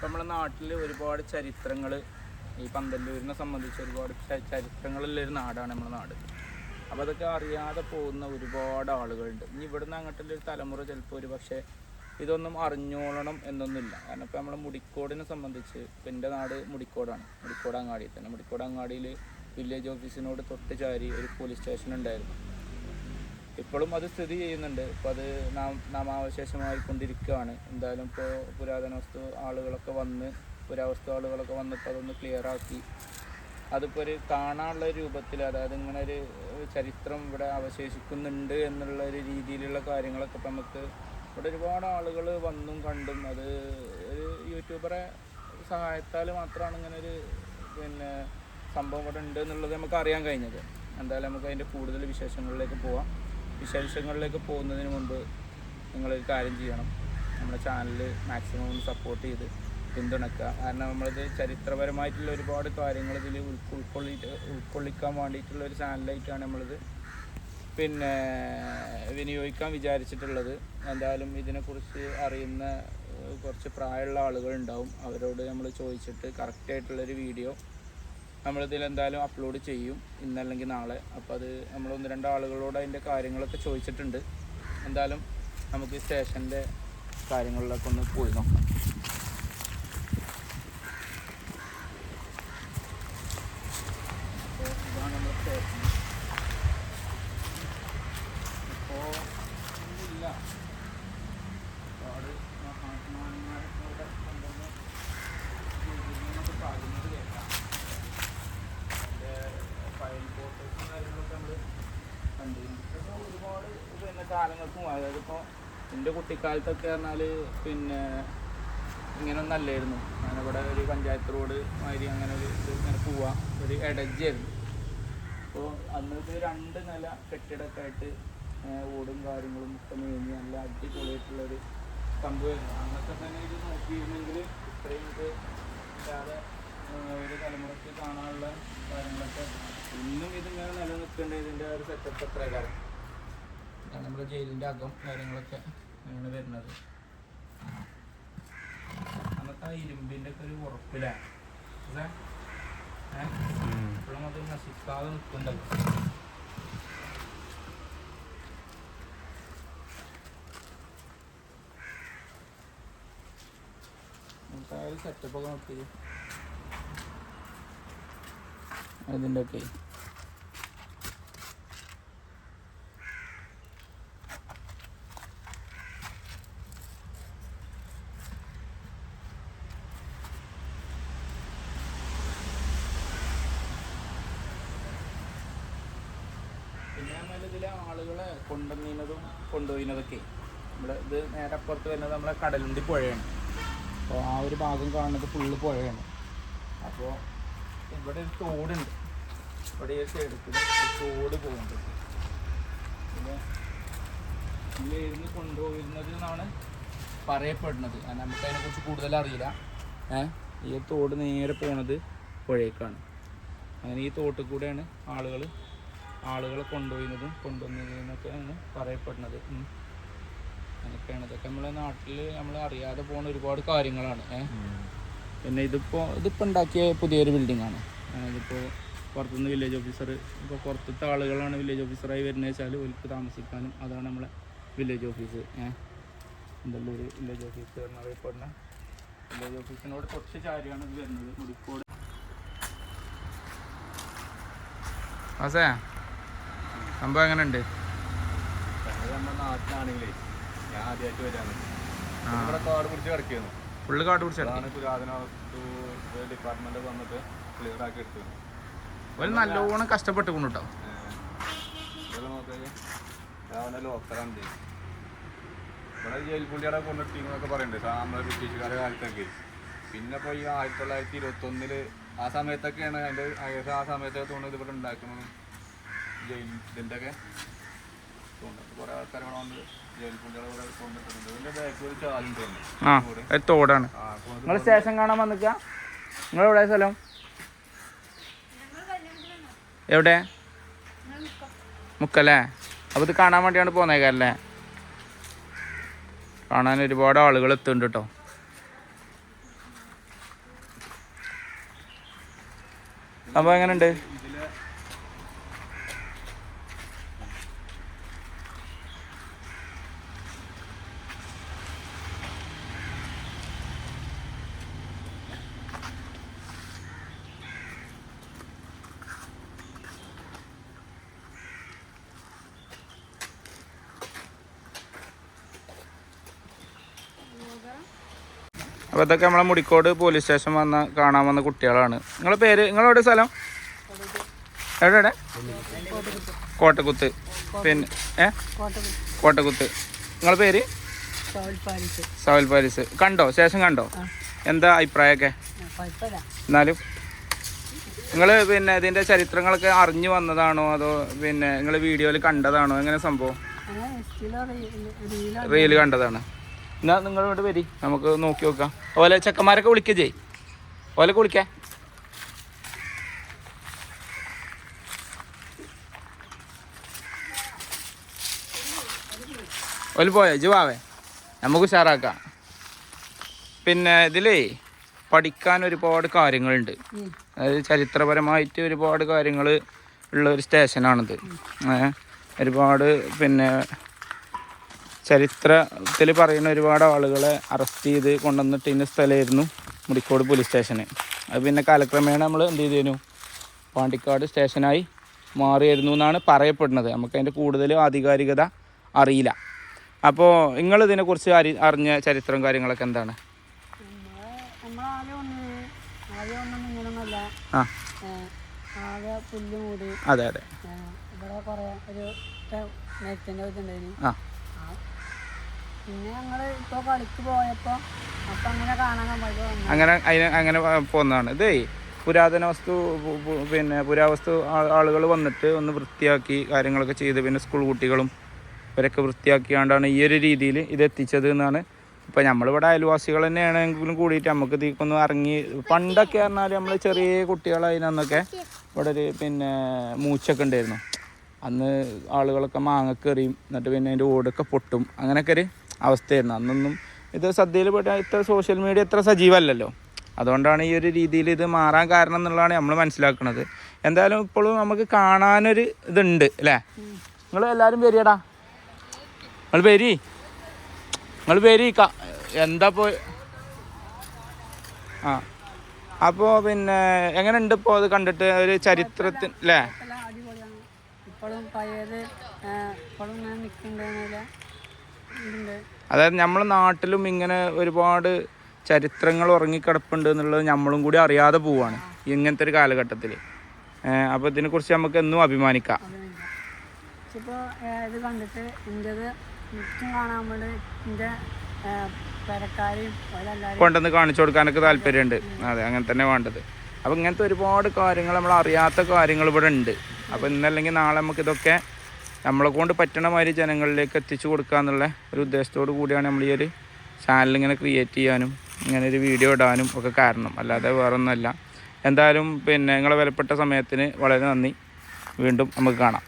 ഇപ്പം നമ്മുടെ നാട്ടിൽ ഒരുപാട് ചരിത്രങ്ങൾ ഈ പന്തല്ലൂരിനെ സംബന്ധിച്ച് ഒരുപാട് ചരിത്രങ്ങളുള്ളൊരു നാടാണ് നമ്മുടെ നാട്. അപ്പോൾ അതൊക്കെ അറിയാതെ പോകുന്ന ഒരുപാട് ആളുകളുണ്ട്. ഇനി ഇവിടുന്ന് അങ്ങോട്ടുള്ള ഒരു തലമുറ ചിലപ്പോൾ ഒരു പക്ഷേ ഇതൊന്നും അറിഞ്ഞോളണം എന്നൊന്നുമില്ല കാരണം ഇപ്പോൾ നമ്മളെ മുടിക്കോടിനെ സംബന്ധിച്ച് എന്റെ നാട് മുടിക്കോടാണ്. മുടിക്കോട് അങ്ങാടിയിൽ തന്നെ. മുടിക്കോട് അങ്ങാടിയിൽ വില്ലേജ് ഓഫീസിനോട് തൊട്ട് ചാരി ഒരു പോലീസ് സ്റ്റേഷൻ ഉണ്ടായിരുന്നു ഇപ്പോഴും അത് സ്ഥിതി ചെയ്യുന്നുണ്ട്. ഇപ്പോൾ അത് നാം നാമാവശേഷമായിക്കൊണ്ടിരിക്കുകയാണ് എന്തായാലും ഇപ്പോൾ പുരാതന വസ്തു ആളുകളൊക്കെ വന്ന് പുരാവസ്തു ആളുകളൊക്കെ വന്നിട്ട് അതൊന്ന് ക്ലിയർ ആക്കി. അതിപ്പോൾ ഒരു കാണാനുള്ള രൂപത്തിൽ അതായത് ഇങ്ങനെ ഒരു ചരിത്രം ഇവിടെ അവശേഷിക്കുന്നുണ്ട് എന്നുള്ള ഒരു രീതിയിലുള്ള കാര്യങ്ങളൊക്കെ ഇപ്പം നമുക്ക് ഇവിടെ ഒരുപാട് ആളുകൾ വന്നും കണ്ടും അത് ഒരു യൂട്യൂബറെ സഹായത്താൽ മാത്രമാണ് ഇങ്ങനെ ഒരു പിന്നെ സംഭവം ഇവിടെ ഉണ്ട് എന്നുള്ളത് നമുക്ക് അറിയാൻ കഴിഞ്ഞത്. എന്തായാലും നമുക്ക് അതിന്റെ കൂടുതൽ വിശേഷങ്ങളിലേക്ക് പോവാം. വിശേഷങ്ങളിലേക്ക് പോകുന്നതിന് മുമ്പ് ഒരു കാര്യം ചെയ്യണം. നമ്മുടെ ചാനൽ മാക്സിമം സപ്പോർട്ട് ചെയ്ത് പിന്തുണക്കുക കാരണം നമ്മളിത് ചരിത്രപരമായിട്ടുള്ള ഒരുപാട് കാര്യങ്ങൾ ഇതിൽ ഉൾക്കൊള്ളി ഉൾക്കൊള്ളിക്കാൻ വേണ്ടിയിട്ടുള്ള ഒരു ചാനലായിട്ടാണ് നമ്മളിത് പിന്നെ വിനിയോഗിക്കാൻ വിചാരിച്ചിട്ടുള്ളത്. എന്തായാലും ഇതിനെക്കുറിച്ച് അറിയുന്ന കുറച്ച് പ്രായമുള്ള ആളുകളുണ്ടാവും. അവരോട് നമ്മൾ ചോദിച്ചിട്ട് കറക്റ്റായിട്ടുള്ളൊരു വീഡിയോ നമ്മളിതിൽ എന്തായാലും അപ്ലോഡ് ചെയ്യും. ഇന്നല്ലെങ്കിൽ നാളെ. അപ്പോൾ അത് നമ്മൾ ഒന്ന് രണ്ട് ആളുകളോട് അതിന്റെ കാര്യങ്ങളൊക്കെ ചോദിച്ചിട്ടുണ്ട്. എന്തായാലും നമുക്ക് സ്റ്റേഷന്റെ കാര്യങ്ങളിലൊക്കെ ഒന്ന് പോയി നോക്കാം അപ്പോൾ ഇതാണ് നമ്മുടെ സ്റ്റേഷൻ ഇപ്പോൾ ഒന്നുമില്ല ഒരുപാട് മഹാത്മാന്മാരൊക്കെ ഇവിടെ കൊണ്ടുവന്ന് ജീവിക്കുന്നതൊക്കെ പറയുന്നത് കേൾക്കാം അതിന്റെ ഫയൽ ഫോട്ടോസും കാര്യങ്ങളൊക്കെ നമ്മൾ കണ്ടിരുന്നു ഇപ്പോൾ ഒരുപാട് പിന്നെ കാലങ്ങൾക്കും അതായത് ഇപ്പോൾ എന്റെ കുട്ടിക്കാലത്തൊക്കെ പറഞ്ഞാൽ പിന്നെ ഇങ്ങനൊന്നും അല്ലായിരുന്നു ഞാനിവിടെ ഒരു പഞ്ചായത്ത് റോഡ് മാതിരി അങ്ങനെ ഒരു ഇങ്ങനെ പോവാം. ഒരു ഇടജായിരുന്നു അപ്പോൾ അന്ന് രണ്ട് നില കെട്ടിടമൊക്കെ ആയിട്ട് ഓടും കാര്യങ്ങളും ഒക്കെ മേഞ്ഞ് നല്ല അടിപൊളിയായിട്ടുള്ളൊരു സംഭവമായിരുന്നു. അന്നൊക്കെ തന്നെ ഇത് നോക്കിയിരുന്നെങ്കിൽ ഇത്രയും ഇത് ഇല്ലാതെ ഒരു തലമുറയ്ക്ക് കാണാനുള്ള കാര്യങ്ങളൊക്കെ ഇന്നും ഇതിങ്ങനെ നിലനിൽക്കേണ്ട ഇതിന്റെ ഒരു സെറ്റപ്പ് എത്ര കാര്യം നമ്മുടെ ജയിലിന്റെ അകം കാര്യങ്ങളൊക്കെ ആണ് വരുന്നത്. അന്നത്തെ ആ ഇരുമ്പിന്റെ ഒക്കെ ഒരു ഉറപ്പിലാണ് ഇപ്പോഴും അത് നശിക്കാതെ നിൽക്കുന്നുണ്ടല്ലോ നമുക്ക് ആ ഒരു സെറ്റപ്പ് ഒക്കെ നോക്കി അതിന്റെ ഒക്കെ ഇതിലെ ആളുകളെ കൊണ്ടുവന്നതും കൊണ്ടുപോയിനതൊക്കെ. നമ്മുടെ ഇത് നേരെ അപ്പുറത്ത് വരുന്നത് നമ്മളെ കടലുണ്ടി പുഴയാണ്. അപ്പോൾ ആ ഒരു ഭാഗം കാണുന്നത് ഫുള്ള് പുഴയാണ്. അപ്പോൾ ഇവിടെ ഒരു തോടുണ്ട്. ഇവിടെ ഈ സൈഡിൽ തോട് പോകുന്നുണ്ട്. പിന്നെ ഇതിലിരുന്ന് കൊണ്ടുപോയിരുന്നത് എന്നാണ് പറയപ്പെടുന്നത്. കാരണം നമുക്ക് അതിനെക്കുറിച്ച് കൂടുതൽ അറിയില്ല. ഏഹ് ഈ തോട് നേരെ പോണത് പുഴയേക്കാണ്. അങ്ങനെ ഈ തോട്ടിൽ കൂടെയാണ് ആളുകൾ ആളുകളെ കൊണ്ടുപോയിരുന്നതും കൊണ്ടുവന്നതെന്നൊക്കെയാണ് പറയപ്പെടുന്നത്. അങ്ങനെയൊക്കെയാണ്. ഇതൊക്കെ നമ്മളെ നാട്ടിൽ നമ്മൾ അറിയാതെ പോകുന്ന ഒരുപാട് കാര്യങ്ങളാണ്. പിന്നെ ഇതിപ്പോൾ ഇതിപ്പോൾ ഉണ്ടാക്കിയ പുതിയൊരു ബിൽഡിംഗ് ആണ്. ഇതിപ്പോൾ പുറത്തുനിന്ന് വില്ലേജ് ഓഫീസർ ഇപ്പോൾ പുറത്തത്തെ ആളുകളാണ് വില്ലേജ് ഓഫീസറായി വരുന്നത് വെച്ചാൽ ഒലിക്ക് താമസിക്കാനും അതാണ് നമ്മളെ വില്ലേജ് ഓഫീസ് ഒരു വില്ലേജ് ഓഫീസ് എന്നറിയപ്പെടുന്ന വില്ലേജ് ഓഫീസിനോട് കുറച്ച് ചാരിയാണ് ഇത് വരുന്നത്. മുടിക്കോട്. ആസേ സംഭവം എങ്ങനെ ഉണ്ട് കാട് പിടിച്ച് ഫുള്ള് കാട് ഒരു നല്ലോണം കഷ്ടപ്പെട്ട് കൊണ്ടുട്ടോ ഇവിടെ ജയിൽ പുള്ളിയുടെ കൊണ്ടിട്ടിന്നൊക്കെ പറയുന്നുണ്ട് നമ്മുടെ ബ്രിട്ടീഷുകാരുടെ കാലത്തൊക്കെ. പിന്നെ ഇപ്പോൾ ഈ ആയിരത്തി തൊള്ളായിരത്തി ഇരുപത്തൊന്നിൽ ആ സമയത്തൊക്കെയാണ് അതിന്റെ ഏകദേശം ആ സമയത്തൊക്കെ തോന്നുന്നത് ഇവിടെ ഉണ്ടാക്കുന്നത്. ജയിൽ ഇതിന്റെ ഒക്കെ ഒരു ചാലുണ്ട് ആ തോടാണ്. നിങ്ങൾ സ്റ്റേഷൻ കാണാൻ വന്നിക്കുക നിങ്ങൾ എവിടെ സ്ഥലം? എവിടെ? മുക്കല്ലേ അപ്പോൾ ഇത് കാണാൻ വേണ്ടിയാണ് പോന്നേക്കല്ലേ കാണാൻ ഒരുപാട് ആളുകൾ എത്തുന്നുണ്ട് കേട്ടോ അപ്പോൾ എങ്ങനെയുണ്ട്? അപ്പോൾ ഇതൊക്കെ നമ്മളെ മുടിക്കോട് പോലീസ് സ്റ്റേഷൻ വന്ന കാണാൻ വന്ന കുട്ടികളാണ്. നിങ്ങളെ പേര്? നിങ്ങളെവിടെ സ്ഥലം? എവിടെ എവിടെ കോട്ടക്കുത്ത്. പിന്നെ ഏ? കോട്ടക്കുത്ത്. നിങ്ങളെ പേര്? സവൽ പാലീസ് കണ്ടോ? സ്റ്റേഷൻ കണ്ടോ? എന്താ അഭിപ്രായമൊക്കെ? എന്നാലും നിങ്ങൾ പിന്നെ ഇതിന്റെ ചരിത്രങ്ങളൊക്കെ അറിഞ്ഞു വന്നതാണോ? അതോ പിന്നെ നിങ്ങൾ വീഡിയോയിൽ കണ്ടതാണോ? എങ്ങനെ സംഭവം? റീൽ കണ്ടതാണ്. എന്നാ നിങ്ങൾ ഇവിടെ വരി. നമുക്ക് നോക്കി നോക്കാം. ഓലെ ചെക്കന്മാരൊക്കെ വിളിക്കുക ചെയ് ഓലൊക്കെ വിളിക്കാം. ഓൽ പോയോ? ജുവാവേ നമുക്ക് ഉഷാറാക്കാം. പിന്നെ ഇതിലേ പഠിക്കാൻ ഒരുപാട് കാര്യങ്ങളുണ്ട്. അതായത് ചരിത്രപരമായിട്ട് ഒരുപാട് കാര്യങ്ങൾ ഉള്ള ഒരു സ്റ്റേഷനാണിത്. ഒരുപാട് പിന്നെ ചരിത്രത്തിൽ പറയുന്ന ഒരുപാട് ആളുകളെ അറസ്റ്റ് ചെയ്ത് കൊണ്ടുവന്നിട്ടിരുന്ന സ്ഥലമായിരുന്നു മുടിക്കോട് പോലീസ് സ്റ്റേഷന് അത് പിന്നെ കാലക്രമേണ നമ്മൾ എന്ത് ചെയ്തിരുന്നു പാണ്ടിക്കാട് സ്റ്റേഷനായി മാറിയിരുന്നു എന്നാണ് പറയപ്പെടുന്നത്. നമുക്ക് അതിന്റെ കൂടുതൽ ആധികാരികത അറിയില്ല. അപ്പോൾ നിങ്ങൾ ഇതിനെക്കുറിച്ച് അറി അറിഞ്ഞ ചരിത്രം കാര്യങ്ങളൊക്കെ എന്താണ്? ആ. അതെ അതെ. ഏ, ഇവിടെ കുറേ ഒരു ആ. കളിക്ക് പോയപ്പോൾ അങ്ങനെ അങ്ങനെ അതിന് അങ്ങനെ പോകുന്നതാണ് ഇതേ പുരാതന വസ്തു പിന്നെ പുരാവസ്തു ആളുകൾ വന്നിട്ട് ഒന്ന് വൃത്തിയാക്കി കാര്യങ്ങളൊക്കെ ചെയ്ത് പിന്നെ സ്കൂൾ കുട്ടികളും ഇവരൊക്കെ വൃത്തിയാക്കിയാണ്ടാണ് ഈ ഒരു രീതിയിൽ ഇത് എത്തിച്ചത് എന്നാണ്. ഇപ്പം നമ്മളിവിടെ അയൽവാസികൾ തന്നെയാണെങ്കിലും കൂടിയിട്ട് നമുക്ക് ഇതിക്കൊന്ന് ഇറങ്ങി പണ്ടൊക്കെ പറഞ്ഞാൽ നമ്മൾ ചെറിയ കുട്ടികളായിരുന്നൊക്കെ ഇവിടെ ഒരു പിന്നെ മൂച്ചൊക്കെ ഉണ്ടായിരുന്നു. അന്ന് ആളുകളൊക്കെ മാങ്ങക്കെറിയും എന്നിട്ട് പിന്നെ അതിന്റെ ഓടൊക്കെ പൊട്ടും. അങ്ങനെയൊക്കെ ഒരു അവസ്ഥയായിരുന്നു. അന്നൊന്നും ഇത് സദ്യയിൽ പോയിട്ട് ഇത്ര സോഷ്യൽ മീഡിയ ഇത്ര സജീവമല്ലല്ലോ. അതുകൊണ്ടാണ് ഈ ഒരു രീതിയിൽ ഇത് മാറാൻ കാരണം എന്നുള്ളതാണ് നമ്മൾ മനസ്സിലാക്കുന്നത്. എന്തായാലും ഇപ്പോഴും നമുക്ക് കാണാനൊരു ഇതുണ്ട് അല്ലേ? നിങ്ങൾ എല്ലാവരും വരികടാ നിങ്ങൾ വരി. നിങ്ങൾ വരി. എന്താ പോയി ആ. അപ്പോൾ പിന്നെ എങ്ങനെയുണ്ട് ഇപ്പോൾ അത് കണ്ടിട്ട്? ഒരു ചരിത്രത്തിന് അല്ലേ? ഇപ്പോഴും പഴയത് ഇപ്പോഴും ഞാൻ ഉണ്ട് അതായത് നമ്മളെ നാട്ടിലും ഇങ്ങനെ ഒരുപാട് ചരിത്രങ്ങൾ ഉറങ്ങിക്കിടപ്പുണ്ട് എന്നുള്ളത് നമ്മളും കൂടി അറിയാതെ പോവാണ് ഇങ്ങനത്തെ ഒരു കാലഘട്ടത്തിൽ അപ്പോൾ ഇതിനെക്കുറിച്ച് നമുക്ക് എന്നും അഭിമാനിക്കാം. ഇപ്പോൾ ഇത് കണ്ടിട്ട് എന്റെത് കാണാൻ വേണ്ടി എന്റെ പെരക്കാരെയും ഓരെല്ലാവരും കൊണ്ടുവന്ന് കാണിച്ചു കൊടുക്കാനൊക്കെ താല്പര്യമുണ്ട്. അതെ അങ്ങനെ തന്നെ വേണ്ടത്. അപ്പോൾ ഇങ്ങനത്തെ ഒരുപാട് കാര്യങ്ങൾ നമ്മൾ അറിയാത്ത കാര്യങ്ങൾ ഇവിടെ ഉണ്ട്. അപ്പോൾ ഇന്നല്ലെങ്കിൽ നാളെ നമുക്ക് ഇതൊക്കെ നമ്മളെ കൊണ്ട് പറ്റണ മാതിരി ജനങ്ങളിലേക്ക് എത്തിച്ചു കൊടുക്കുക എന്നുള്ള ഒരു ഉദ്ദേശത്തോടു കൂടിയാണ് നമ്മൾ ഈ ഒരു ചാനൽ ഇങ്ങനെ ക്രിയേറ്റ് ചെയ്യാനും ഇങ്ങനെ ഒരു വീഡിയോ ഇടാനും ഒക്കെ കാരണം. അല്ലാതെ വേറൊന്നുമല്ല. എന്തായാലും പിന്നെ നിങ്ങളെ വിലപ്പെട്ട സമയത്തിന് വളരെ നന്ദി. വീണ്ടും നമുക്ക് കാണാം.